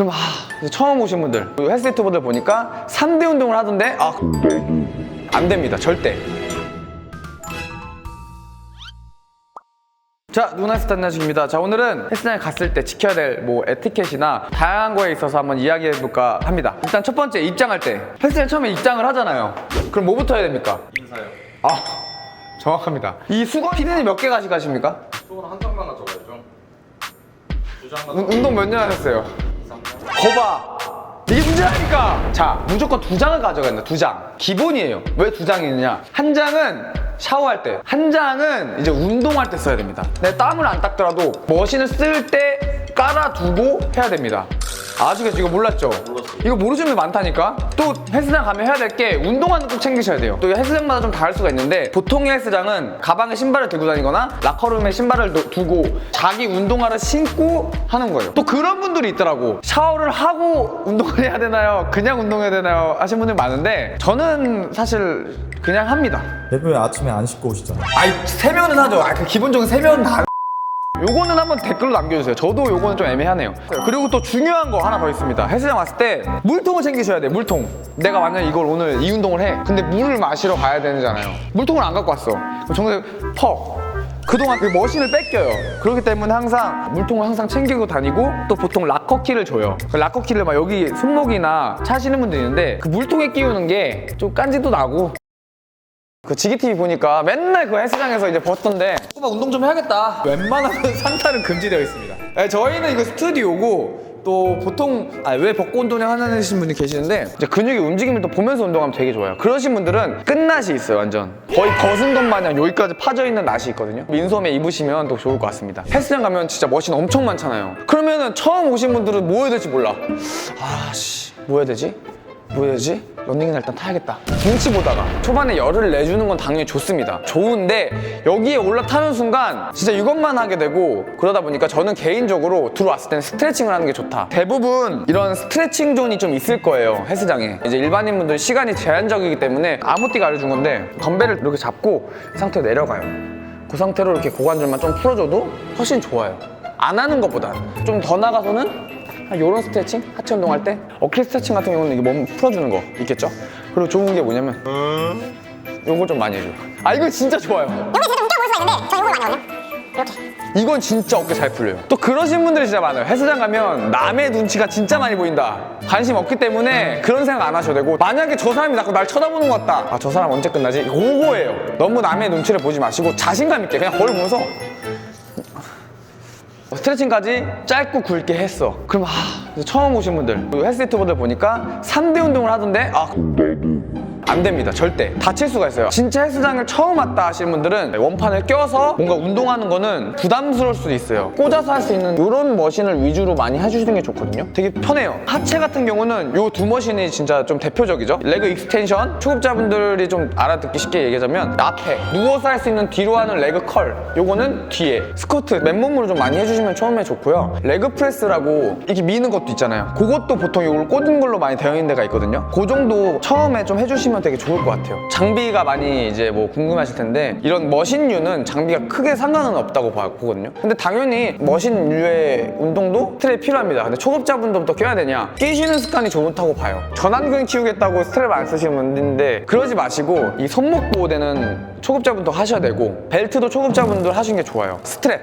그럼 아 처음 오신 분들 헬스 유튜버들 보니까 3대 운동을 하던데 아 안 됩니다 절대 자, 누나스타 안녕하십니다. 자, 오늘은 헬스장에 갔을 때 지켜야 될 뭐 에티켓이나 다양한 거에 있어서 한번 이야기해볼까 합니다. 일단 첫 번째, 입장할 때. 헬스장 처음에 입장을 하잖아요. 그럼 뭐부터 해야 됩니까? 인사요. 아, 정확합니다. 이 수건 피디님 몇개 가져가십니까? 수건 한 장만 가져가야죠. 두 장만 운- 운동 몇 년 하셨어요? 거봐. 이게 문제라니까. 자, 무조건 두 장을 가져가야 된다. 두 장. 기본이에요. 왜 두 장이 있느냐? 한 장은 샤워할 때, 한 장은 이제 운동할 때 써야 됩니다. 내 땀을 안 닦더라도 머신을 쓸 때 깔아두고 해야 됩니다. 아시겠죠? 이거 몰랐죠? 이거 모르시는 분 많다니까? 또 헬스장 가면 해야 될 게 운동화는 꼭 챙기셔야 돼요. 또 헬스장마다 좀 다를 수가 있는데 보통의 헬스장은 가방에 신발을 들고 다니거나 라커룸에 신발을 두- 두고 자기 운동화를 신고 하는 거예요. 또 그런 분들이 있더라고. 샤워를 하고 운동을 해야 되나요? 그냥 운동해야 되나요? 하신 분들 많은데 저는 사실 그냥 합니다. 대표님 아침에 안 씻고 오시잖아요. 아이 세면은 하죠. 아, 그 기본적인 세면은 다. 요거는 한번 댓글로 남겨주세요. 저도 요거는 좀 애매하네요. 그리고 또 중요한 거 하나 더 있습니다. 헬스장 왔을 때 물통을 챙기셔야 돼요. 물통. 내가 만약 이걸 오늘 이 운동을 해. 근데 물을 마시러 가야 되잖아요. 물통을 안 갖고 왔어. 그럼 정말 퍽. 그동안 그 머신을 뺏겨요. 그렇기 때문에 항상 물통을 항상 챙기고 다니고 또 보통 락커키를 줘요. 그 락커키를 막 여기 손목이나 차시는 분들이 있는데 그 물통에 끼우는 게 좀 깐지도 나고 그 지기TV 보니까 맨날 그 헬스장에서 이제 벗던데. 막 운동 좀 해야겠다. 웬만하면 상탈은 금지되어 있습니다. 네, 저희는 이거 스튜디오고 또 보통 아, 왜 벚꽃 운동 하는 분이 계시는데 이제 근육이 움직임을 또 보면서 운동하면 되게 좋아요. 그러신 분들은 끝낫이 있어요 완전. 거의 벗은 것 마냥 여기까지 파져 있는 낫이 있거든요. 민소매 입으시면 또 좋을 것 같습니다. 헬스장 가면 진짜 머신 엄청 많잖아요. 그러면은 처음 오신 분들은 뭐 해야 될지 몰라. 아씨. 뭐 해야 되지? 뭐 해야지? 런닝이나 일단 타야겠다. 눈치 보다가 초반에 열을 내주는 건 당연히 좋습니다. 좋은데 여기에 올라타는 순간 진짜 이것만 하게 되고 그러다 보니까 저는 개인적으로 들어왔을 때는 스트레칭을 하는 게 좋다. 대부분 이런 스트레칭 존이 좀 있을 거예요. 헬스장에. 이제 일반인분들 시간이 제한적이기 때문에 아무 띠가 알려준 건데 덤벨을 이렇게 잡고 이 상태로 내려가요. 그 상태로 이렇게 고관절만 좀 풀어줘도 훨씬 좋아요. 안 하는 것보다 좀더 나가서는 이런 스트레칭 하체 운동할 때 어깨 스트레칭 같은 경우는 이게 몸 풀어주는 거 있겠죠? 그리고 좋은 게 뭐냐면 이런 걸좀 많이 해줘요. 아 이거 진짜 좋아요. 여기 진짜 웃겨 보일 수가 있는데 저 이걸 많이 하거든요. 이렇게. 이건 진짜 어깨 잘 풀려요. 또 그러신 분들이 진짜 많아요. 헬스장 가면 남의 눈치가 진짜 많이 보인다. 관심 없기 때문에 그런 생각 안 하셔도 되고 만약에 저 사람이 자꾸 날 쳐다보는 것 같다. 아 저 사람 언제 끝나지? 그거예요. 너무 남의 눈치를 보지 마시고 자신감 있게 그냥 거울 보면서 스트레칭까지 짧고 굵게 했어. 그럼 아, 처음 오신 분들, 헬스 유튜버들 보니까 3대 운동을 하던데 아, 안 됩니다. 절대. 다칠 수가 있어요. 진짜 헬스장을 처음 왔다 하시는 분들은 원판을 껴서 뭔가 운동하는 거는 부담스러울 수도 있어요. 꽂아서 할 수 있는 이런 머신을 위주로 많이 해주시는 게 좋거든요. 되게 편해요. 하체 같은 경우는 이 두 머신이 진짜 좀 대표적이죠. 레그 익스텐션. 초급자분들이 좀 알아듣기 쉽게 얘기하자면 앞에 누워서 할 수 있는 뒤로 하는 레그 컬. 요거는 뒤에. 스쿼트 맨몸으로 좀 많이 해주시면 처음에 좋고요. 레그 프레스라고 이렇게 미는 것도 있잖아요. 그것도 보통 이걸 꽂은 걸로 많이 되어 있는 데가 있거든요. 그 정도 처음에 좀 해주시면 되게 좋을 것 같아요. 장비가 많이 이제 뭐 궁금하실 텐데 이런 머신류는 장비가 크게 상관은 없다고 봐- 보거든요. 근데 당연히 머신류의 운동도 스트랩 필요합니다. 근데 초급자분들부터 껴야 되냐? 끼시는 습관이 좋다고 봐요. 전완근 키우겠다고 스트랩 안 쓰시는 분인데 그러지 마시고 이 손목 보호대는 초급자분도 하셔야 되고 벨트도 초급자분들 하시는 게 좋아요. 스트랩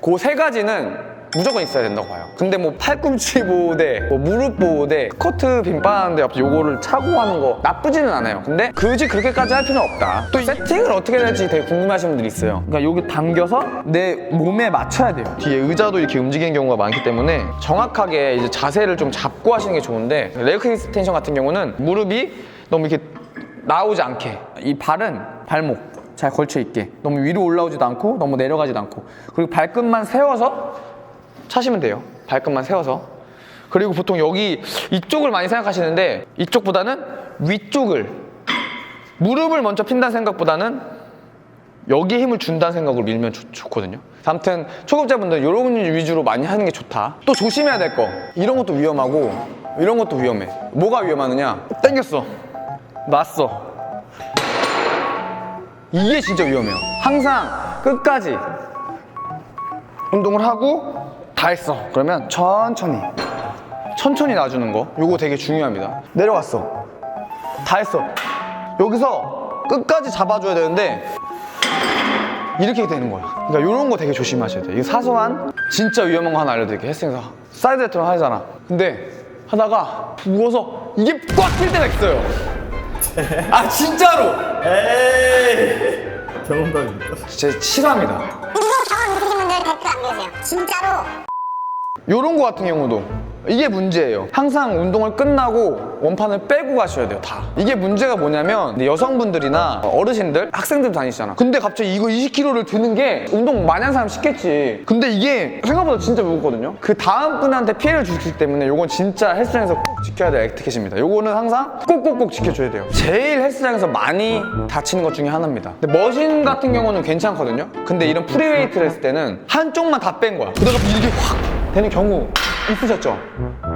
그 세 가지는 무조건 있어야 된다고 봐요. 근데 뭐 팔꿈치 보호대, 뭐 무릎 보호대, 스쿼트 빈바하는데 요거를 차고 하는 거 나쁘지는 않아요. 근데 굳이 그렇게까지 할 필요는 없다. 또 세팅을 어떻게 해야 될지 되게 궁금하신 분들이 있어요. 그러니까 여기 당겨서 내 몸에 맞춰야 돼요. 뒤에 의자도 이렇게 움직이는 경우가 많기 때문에 정확하게 이제 자세를 좀 잡고 하시는 게 좋은데 레그 익스텐션 같은 경우는 무릎이 너무 이렇게 나오지 않게 이 발은 발목 잘 걸쳐 있게 너무 위로 올라오지도 않고 너무 내려가지도 않고 그리고 발끝만 세워서 차시면 돼요. 발끝만 세워서. 그리고 보통 여기 이쪽을 많이 생각하시는데 이쪽보다는 위쪽을 무릎을 먼저 핀다는 생각보다는 여기에 힘을 준다는 생각으로 밀면 좋, 좋거든요. 아무튼 초급자분들 이런 위주로 많이 하는 게 좋다. 또 조심해야 될 거. 이런 것도 위험하고 이런 것도 위험해. 뭐가 위험하느냐? 땡겼어. 놨어. 이게 진짜 위험해요. 항상 끝까지 운동을 하고 다 했어. 그러면 천천히, 천천히 놔주는 거. 요거 되게 중요합니다. 내려갔어. 다 했어. 여기서 끝까지 잡아줘야 되는데 이렇게 되는 거야. 그러니까 이런 거 되게 조심하셔야 돼요. 이 사소한 진짜 위험한 거 하나 알려드릴게요. 헬스장에서 사이드 레터런 하잖아. 근데 하다가 무거워서 이게 꽉 낄 때가 있어요. 아 진짜로! 경험담입니까? 진짜 싫어합니다. 이거 경험 있으신 분들 댓글 남겨주세요. 진짜로. 요런 거 같은 경우도 이게 문제예요. 항상 운동을 끝나고 원판을 빼고 가셔야 돼요, 다. 이게 문제가 뭐냐면 여성분들이나 어르신들, 학생들 다니시잖아. 근데 갑자기 이거 20kg를 드는 게 운동 많이 한 사람 쉽겠지. 근데 이게 생각보다 진짜 무겁거든요. 그 다음 분한테 피해를 있기 때문에 요건 진짜 헬스장에서 꼭 지켜야 될 에티켓입니다. 요거는 항상 꼭꼭꼭 지켜줘야 돼요. 제일 헬스장에서 많이 다치는 것 중에 하나입니다. 근데 머신 같은 경우는 괜찮거든요. 근데 이런 프리웨이트를 했을 때는 한쪽만 다 뺀 거야. 그러다가 이게 확 되는 경우 있으셨죠?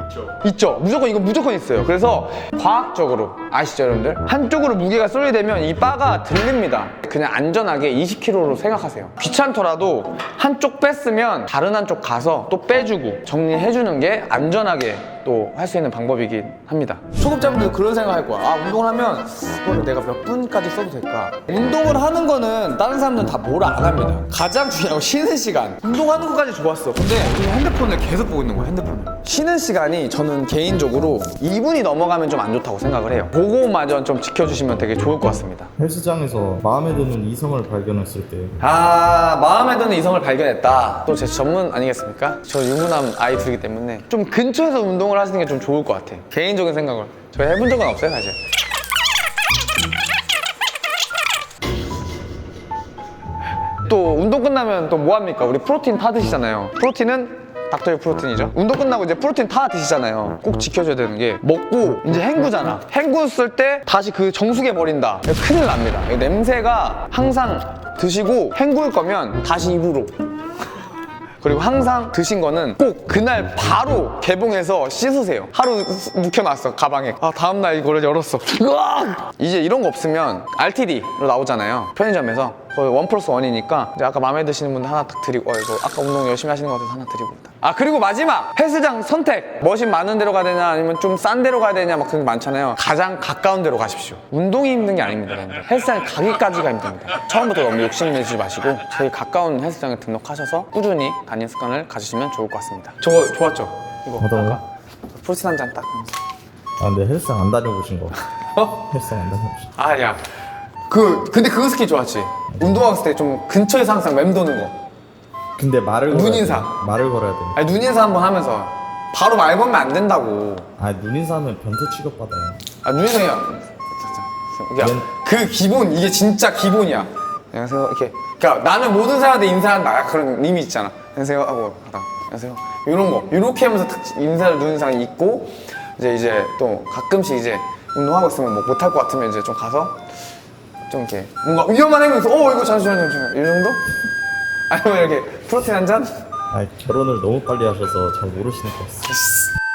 있죠. 있죠. 무조건 이거 무조건 있어요. 그래서 과학적으로 아시죠, 여러분들? 한쪽으로 무게가 쏠리게 되면 이 바가 들립니다. 그냥 안전하게 20kg로 생각하세요. 귀찮더라도 한쪽 뺐으면 다른 한쪽 가서 또 빼주고 정리해주는 게 안전하게 또 할 수 있는 방법이긴 합니다. 초급자분들 그런 생각할 거야. 아, 운동을 하면 이거를 내가 몇 분까지 써도 될까? 운동을 하는 거는 다른 사람들은 다 뭐라 안 합니다. 가장 중요한 건 쉬는 시간. 운동하는 것까지 좋았어. 근데 이 핸드폰을 계속 보고 있는 거야, 핸드폰을. 쉬는 시간이 저는 개인적으로 2분이 넘어가면 좀 안 좋다고 생각을 해요. 그거마저 좀 지켜주시면 되게 좋을 것 같습니다. 헬스장에서 마음에 드는 이성을 발견했을 때 아 마음에 드는 이성을 발견했다 또 제 전문 아니겠습니까? 저 유부남 아이 둘이기 때문에 좀 근처에서 운동을 하시는 게 좀 좋을 것 같아 개인적인 생각을 저희 해본 적은 없어요 사실 또 운동 끝나면 또 뭐 합니까? 우리 프로틴 타 드시잖아요 프로틴은 닥터의 프로틴이죠 운동 끝나고 이제 프로틴 타 드시잖아요 꼭 지켜줘야 되는 게 먹고 이제 헹구잖아 헹구었을 때 다시 그 정수기에 버린다 큰일 납니다 이 냄새가 항상 드시고 헹굴 거면 다시 입으로 그리고 항상 드신 거는 꼭 그날 바로 개봉해서 씻으세요. 하루 묵혀놨어 가방에. 아 다음날 이거를 열었어. 이제 이런 거 없으면 RTD로 나오잖아요. 편의점에서 거의 원 플러스 원이니까 이제 아까 마음에 드시는 분들 하나 딱 드리고 어 이거 아까 운동 열심히 하시는 것 같아서 하나 드리고. 아 그리고 마지막 헬스장 선택. 머신 많은 데로 가야 되냐 아니면 좀 싼 데로 가야 되냐 막 그런 게 많잖아요. 가장 가까운 데로 가십시오. 운동이 힘든 게 아닙니다. 여러분들. 헬스장 가기까지가 힘듭니다. 처음부터 너무 욕심내지 마시고 제일 가까운 헬스장에 등록하셔서 꾸준히 다니는 습관을 가지시면 좋을 것 같습니다. 저거 좋았죠? 이거 어떤 거요? 아까 프로틴 한 잔 딱. 하면서. 아 근데 헬스장 안 다녀보신 거 어? 헬스장 안 다녀보신 거 아, 야. 그, 근데 그거 스킬 좋았지. 운동했을 때좀 근처에서 항상 맴도는 거. 근데 말을 걸어야 눈인사. 돼. 말을 걸어야 돼. 아니, 눈인사 한번 하면서. 바로 말 걸면 안 된다고. 아 눈인사하면 변태 취급받아요. 아, 눈인사 그냥. 그 기본, 이게 진짜 기본이야. 안녕하세요. 이렇게. 그러니까 나는 모든 사람한테 인사한다. 그런 의미 있잖아. 안녕하세요. 하고, 하다. 안녕하세요. 이런 거. 이렇게 하면서 딱 인사를 눈인사가 있고, 이제 이제 또 가끔씩 이제 운동하고 있으면 뭐 못할 것 같으면 이제 좀 가서 좀 이렇게 뭔가 위험한 행동 있어. 어, 이거 잠시만요, 잠시만요. 이 정도? 아니면 이렇게 프로틴 한 잔? 아 결혼을 너무 빨리 하셔서 잘 모르시는 것 같아요.